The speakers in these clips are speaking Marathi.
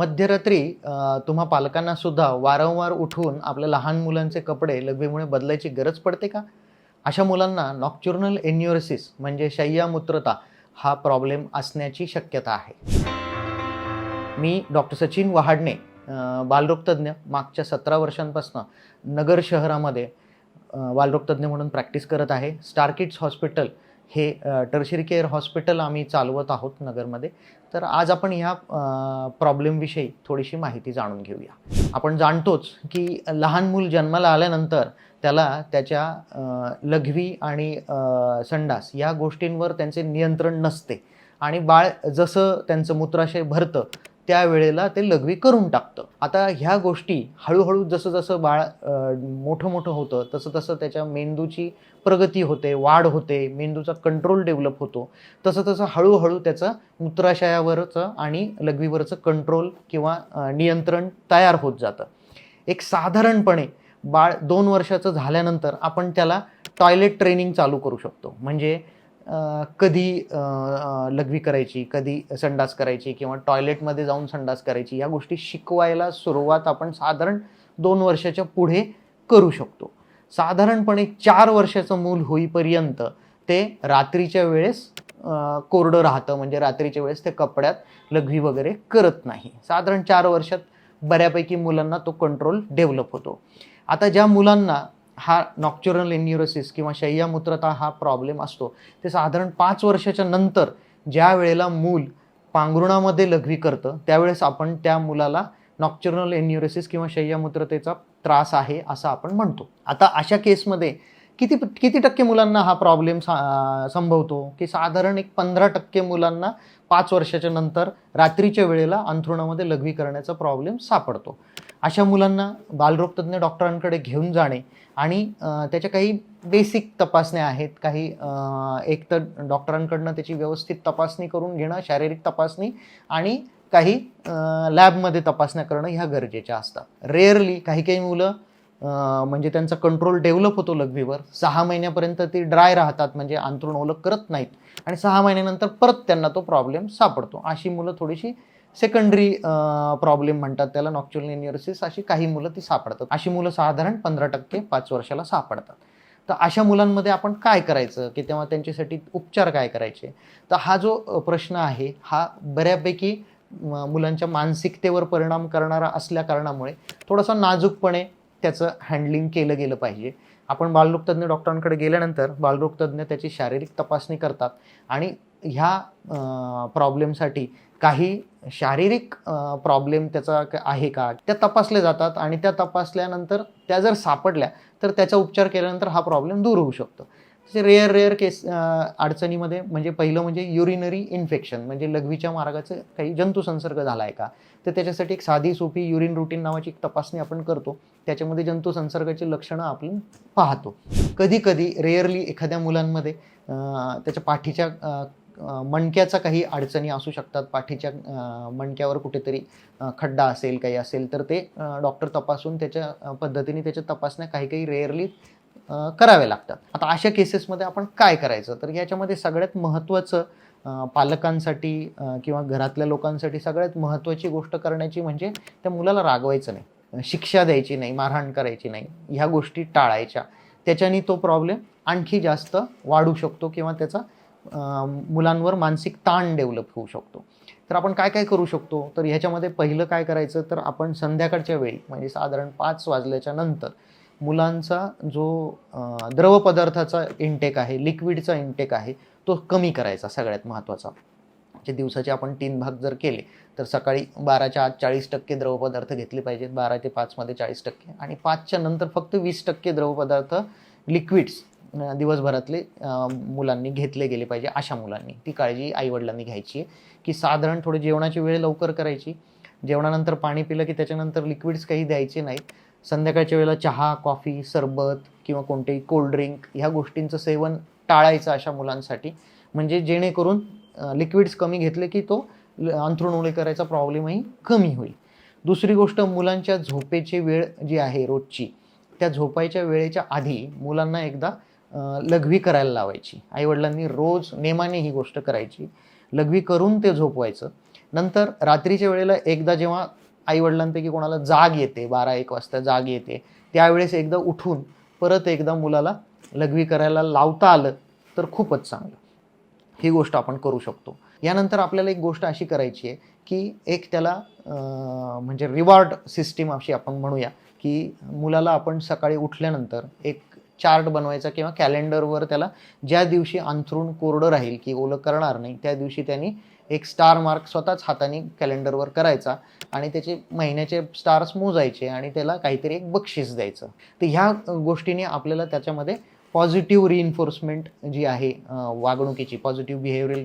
मध्यरात्री तुम्हा पालकांना सुद्धा वारंवार उठून आपल्या लहान मुलांचे कपडे लघवीमुळे बदलायची गरज पडते का? अशा मुलांना नॉक्च्युर्नल एन्युरसिस म्हणजे शय्यामूत्रता हा प्रॉब्लेम असण्याची शक्यता आहे. मी डॉक्टर सचिन वहाडणे बालरोगतज्ञ मागच्या सतरा वर्षांपासून नगर शहरामध्ये बालरोगतज्ञ म्हणून प्रॅक्टिस करत आहे. स्टार किड्स हॉस्पिटल हे टर्शरी केअर हॉस्पिटल आम्ही चालवत आहोत नगरमध्ये. तर आज आपण ह्या प्रॉब्लेमविषयी थोडीशी माहिती जाणून घेऊया. आपण जाणतोच की लहान मूल जन्माला आल्यानंतर त्याला त्याच्या लघवी आणि संडास या गोष्टींवर त्यांचे नियंत्रण नसते. आणि बाळ जसं त्यांचं मूत्राशय भरतं त्यावेळेला ते लघवी करून टाकतं. आता ह्या गोष्टी हळूहळू जसं जसं बाळ मोठं मोठं होतं तसं तसं त्याच्या मेंदूची प्रगती होते वाढ होते मेंदूचा कंट्रोल डेव्हलप होतो. तसं तसं हळूहळू त्याचं मूत्राशयावरचं आणि लघवीवरचं कंट्रोल किंवा नियंत्रण तयार होत जातं. एक साधारणपणे बाळ दोन वर्षाचं झाल्यानंतर आपण त्याला टॉयलेट ट्रेनिंग चालू करू शकतो. म्हणजे कधी लघवी करायची कधी संडास करायची किंवा टॉयलेटमध्ये जाऊन संडास करायची या गोष्टी शिकवायला सुरुवात आपण साधारण दोन वर्षाच्या पुढे करू शकतो. साधारणपणे चार वर्षाचं मूल होईपर्यंत ते रात्रीच्या वेळेस कोरडं राहतं म्हणजे रात्रीच्या वेळेस ते कपड्यात लघवी वगैरे करत नाही. साधारण चार वर्षात बऱ्यापैकी मुलांना तो कंट्रोल डेव्हलप होतो. आता ज्या मुलांना हा नॉक्च्युरल एन्युरोसिस किंवा शय्यामूत्रता हा प्रॉब्लेम असतो. ते साधारण पाच वर्षाच्या नंतर ज्या वेळेला मूल पांघरुणामध्ये लघवी करतं त्यावेळेस आपण त्या मुलाला नॉक्च्युरल एन्युरोसिस किंवा शय्यामूत्रतेचा त्रास आहे असं आपण म्हणतो. आता अशा केसमध्ये किती किती टक्के मुलांना हा प्रॉब्लेम संभवतो? की साधारण एक पंधरा टक्के मुलांना पाच वर्षाच्या नंतर रात्रीच्या वेळेला अंथरुणामध्ये लघवी करण्याचा प्रॉब्लेम सापडतो. अशा मुलांना बालरोगतज्ञ डॉक्टरांकडे घेऊन जाणे आणि त्याच्या काही बेसिक तपासण्या आहेत. काही एक तर डॉक्टरांकडनं त्याची व्यवस्थित तपासणी करून घेणं शारीरिक तपासणी आणि काही लॅबमध्ये तपासण्या करणं ह्या गरजेच्या असतात. रेअरली काही काही मुलं म्हणजे त्यांचा कंट्रोल डेव्हलप होतो लघवीवर. सहा महिन्यापर्यंत ती ड्राय राहतात म्हणजे अंथरूण ओलक करत नाहीत. आणि सहा महिन्यानंतर परत त्यांना तो प्रॉब्लेम सापडतो. अशी मुलं थोडीशी सेकंडरी प्रॉब्लेम म्हणतात त्याला नॉक्च्युअल एन्युरसिस अशी काही मुलं ती सापडतात. अशी मुलं साधारण पंधरा टक्के पाच वर्षाला सापडतात. तर अशा मुलांमध्ये आपण काय करायचं? की तेव्हा त्यांच्यासाठी उपचार काय करायचे? तर हा जो प्रश्न आहे हा बऱ्यापैकी मुलांच्या मानसिकतेवर परिणाम करणारा असल्या कारणामुळे थोडासा नाजूकपणे त्याचं हँडलिंग केलं गेलं पाहिजे. आपण बालरोगतज्ञ डॉक्टरांकडे गेल्यानंतर बालरोगतज्ञ त्याची शारीरिक तपासणी करतात आणि ह्या प्रॉब्लेमसाठी काही शारीरिक प्रॉब्लेम त्याचा आहे का? त्या तपासले जातात आणि त्या तपासल्यानंतर त्या जर सापडल्या तर त्याचा उपचार केल्यानंतर हा प्रॉब्लेम दूर होऊ शकतो. रेअर रेअर केस अडचणीमध्ये म्हणजे पहिलं म्हणजे युरिनरी इन्फेक्शन म्हणजे लघवीच्या मार्गाचं काही जंतुसंसर्ग झाला आहे का? तर त्याच्यासाठी एक साधी सोपी युरिन रुटीन नावाची एक तपासणी आपण करतो. त्याच्यामध्ये जंतुसंसर्गाची लक्षणं आपण पाहतो. कधी कधी रेअरली एखाद्या मुलांमध्ये त्याच्या पाठीच्या मणक्याचा काही अडचणी असू शकतात. पाठीच्या मणक्यावर कुठेतरी खड्डा असेल काही असेल तर ते डॉक्टर तपासून त्याच्या पद्धतीने त्याच्या तपासण्या काही काही रेअरली करावे लागतात. आता अशा केसेसमध्ये आपण काय करायचं? तर याच्यामध्ये सगळ्यात महत्त्वाचं पालकांसाठी किंवा घरातल्या लोकांसाठी सगळ्यात महत्त्वाची गोष्ट करण्याची म्हणजे त्या मुलाला रागवायचं नाही. शिक्षा द्यायची नाही मारहाण करायची नाही. ह्या गोष्टी टाळायच्या. त्याच्याने तो प्रॉब्लेम आणखी जास्त वाढू शकतो किंवा त्याचा मुलांवर मानसिक ताण डेव्हलप होऊ शकतो. तर आपण काय काय करू शकतो? तर ह्याच्यामध्ये पहिलं काय करायचं? तर आपण संध्याकाळच्या वेळी म्हणजे साधारण पाच वाजल्याच्या नंतर मुलांचा जो द्रव पदार्थाचा इंटेक आहे लिक्विडचा इंटेक आहे तो कमी करायचा सगळ्यात महत्त्वाचा म्हणजे दिवसाचे आपण तीन भाग जर केले तर सकाळी बाराच्या आत चाळीस टक्के द्रवपदार्थ घेतले पाहिजेत बारा ते पाचमध्ये चाळीस टक्के आणि पाचच्या नंतर फक्त वीस टक्के द्रवपदार्थ लिक्विड्स दिवसभरातले मुलांनी घेतले गेले पाहिजे अशा मुलांनी. ती काळजी आईवडिलांनी घ्यायची आहे की साधारण थोडी जेवणाची वेळ लवकर करायची. जेवणानंतर पाणी पिलं की त्याच्यानंतर लिक्विड्स काही द्यायचे नाहीत. संध्याकाळच्या वेळेला चहा कॉफी सरबत किंवा कोणतेही कोल्ड्रिंक ह्या गोष्टींचं सेवन टाळायचं अशा मुलांसाठी. म्हणजे जेणेकरून लिक्विड्स कमी घेतले की तो ल- अंथरूण करायचा प्रॉब्लेमही कमी होईल. दुसरी गोष्ट मुलांच्या झोपेची वेळ जी आहे रोजची त्या झोपायच्या वेळेच्या आधी मुलांना एकदा लघवी करायला लावायची. आईवडिलांनी रोज नेमाने ही गोष्ट करायची. लघवी करून ते झोपवायचं. नंतर रात्रीच्या वेळेला एकदा जेव्हा आईवडिलांपैकी कोणाला जाग येते बारा एक वाजता जाग येते त्यावेळेस एकदा उठून परत एकदा मुलाला लघवी करायला लावता आलं तर खूपच चांगलं. ही गोष्ट आपण करू शकतो. यानंतर आपल्याला एक गोष्ट अशी करायची आहे की एक त्याला म्हणजे रिवॉर्ड सिस्टीम अशी आपण म्हणूया की मुलाला आपण सकाळी उठल्यानंतर एक चार्ट बनवायचा किंवा कॅलेंडरवर त्याला ज्या दिवशी अंथरूण कोरडं राहील की ओलं करणार नाही त्या दिवशी त्यांनी एक स्टार मार्क स्वतःच हाताने कॅलेंडरवर करायचा आणि त्याचे महिन्याचे स्टार्स मोजायचे आणि त्याला काहीतरी एक बक्षीस द्यायचं. तर ह्या गोष्टीने आपल्याला त्याच्यामध्ये पॉझिटिव्ह रिइन्फोर्समेंट जी आहे वागणुकीची पॉझिटिव्ह बिहेवियल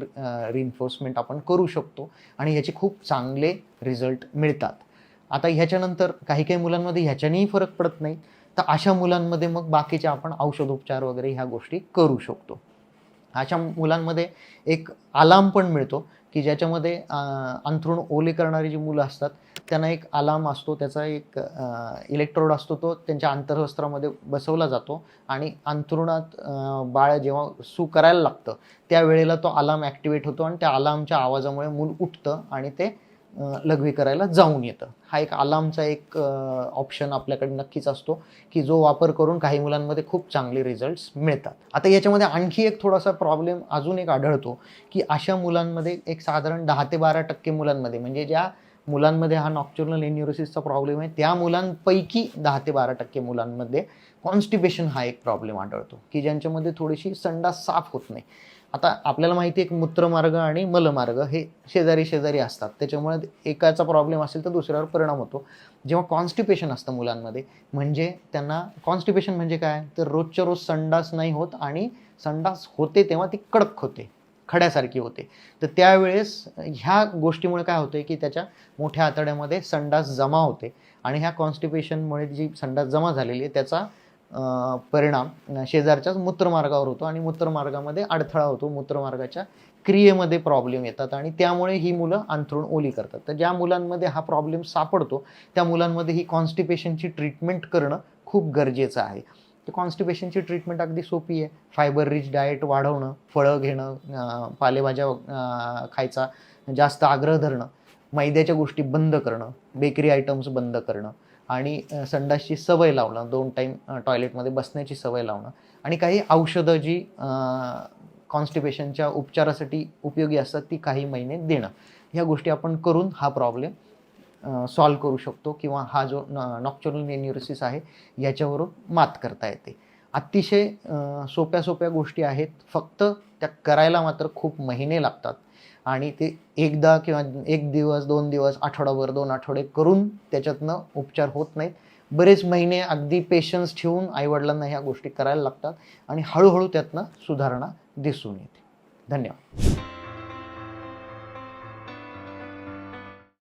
रिइन्फोर्समेंट आपण करू शकतो आणि ह्याचे खूप चांगले रिझल्ट मिळतात. आता ह्याच्यानंतर काही काही मुलांमध्ये ह्याच्यानेही फरक पडत नाही. तर अशा मुलांमध्ये मग बाकीच्या आपण औषधोपचार वगैरे ह्या गोष्टी करू शकतो. अशा मुलांमध्ये एक आलाम पण मिळतो. की ज्याच्यामध्ये अंथरुण अंथरूण ओले करणारी जी मुलं असतात त्यांना एक आलाम असतो त्याचा एक इलेक्ट्रोड असतो तो त्यांच्या अंतर्वस्त्रामध्ये बसवला जातो आणि अंथरुणात बाळ जेव्हा सू करायला लागतं त्यावेळेला तो आलाम ॲक्टिवेट होतो आणि त्या आलामच्या आवाजामुळे मूल उठतं आणि ते लघवी करायला जाऊन येतं. हा एक आलामचा एक ऑप्शन आपल्याकडे नक्कीच असतो की जो वापर करून काही मुलांमध्ये खूप चांगले रिझल्ट्स मिळतात. आता याच्यामध्ये आणखी एक थोडासा प्रॉब्लेम अजून एक आढळतो की अशा मुलांमध्ये एक साधारण दहा ते बारा टक्के मुलांमध्ये म्हणजे ज्या मुलांमध्ये हा नॉक्च्युरल इन्युरोसिसचा प्रॉब्लेम आहे त्या मुलांपैकी दहा ते बारा टक्के मुलांमध्ये कॉन्स्टिपेशन हा एक प्रॉब्लेम आढळतो की ज्यांच्यामध्ये थोडीशी संडास साफ होत नाही. आता आपल्याला माहिती आहे की मूत्रमार्ग आणि मलमार्ग हे शेजारी शेजारी असतात. त्याच्यामुळे एकाचा प्रॉब्लेम असेल तर दुसऱ्यावर परिणाम होतो. जेव्हा कॉन्स्टिपेशन असतं मुलांमध्ये म्हणजे त्यांना कॉन्स्टिपेशन म्हणजे काय? तर रोजच्या रोज संडास नाही होत आणि संडास होते तेव्हा ती कडक होते खड्यासारखी होते. तर त्यावेळेस ह्या गोष्टीमुळे काय होते की त्याच्या मोठ्या आतड्यामध्ये संडास जमा होते आणि ह्या कॉन्स्टिपेशनमुळे जी संडास जमा झालेली आहे त्याचा परिणाम शेजारच्याच मूत्रमार्गावर होतो आणि मूत्रमार्गामध्ये अडथळा होतो मूत्रमार्गाच्या क्रियेमध्ये प्रॉब्लेम येतात आणि त्यामुळे ही मुलं अंथरूण ओली करतात. तर ज्या मुलांमध्ये हा प्रॉब्लेम सापडतो त्या मुलांमध्ये ही कॉन्स्टिपेशनची ट्रीटमेंट करणं खूप गरजेचं आहे. तर कॉन्स्टिपेशनची ट्रीटमेंट अगदी सोपी आहे. फायबर रिच डाएट वाढवणं फळं घेणं पालेभाज्या खायचा जास्त आग्रह धरणं मैद्याच्या गोष्टी बंद करणं बेकरी आयटम्स बंद करणं आणि संडासची सवय लावणं दोन टाईम टॉयलेटमध्ये बसण्याची सवय लावणं आणि काही औषधं जी कॉन्स्टिपेशनच्या उपचारासाठी उपयोगी असतात ती काही महिने देणं. ह्या गोष्टी आपण करून हा प्रॉब्लेम सॉल्व करू शकतो किंवा हा जो नॉक्चुरल न्युरोसिस आहे याच्यावरून मात करता येते. अतिशय सोप्या सोप्या गोष्टी आहेत. फक्त त्या करायला मात्र खूप महिने लागतात. आणि ते एकदा किंवा एक दिवस दोन दिवस आठवडाभर दोन आठवडे करून त्याच्यातनं उपचार होत नाहीत. बरेच महिने अगदी पेशन्स ठेवून आईवडिलांना ह्या गोष्टी करायला लागतात आणि हळूहळू त्यातनं सुधारणा दिसून येते. धन्यवाद.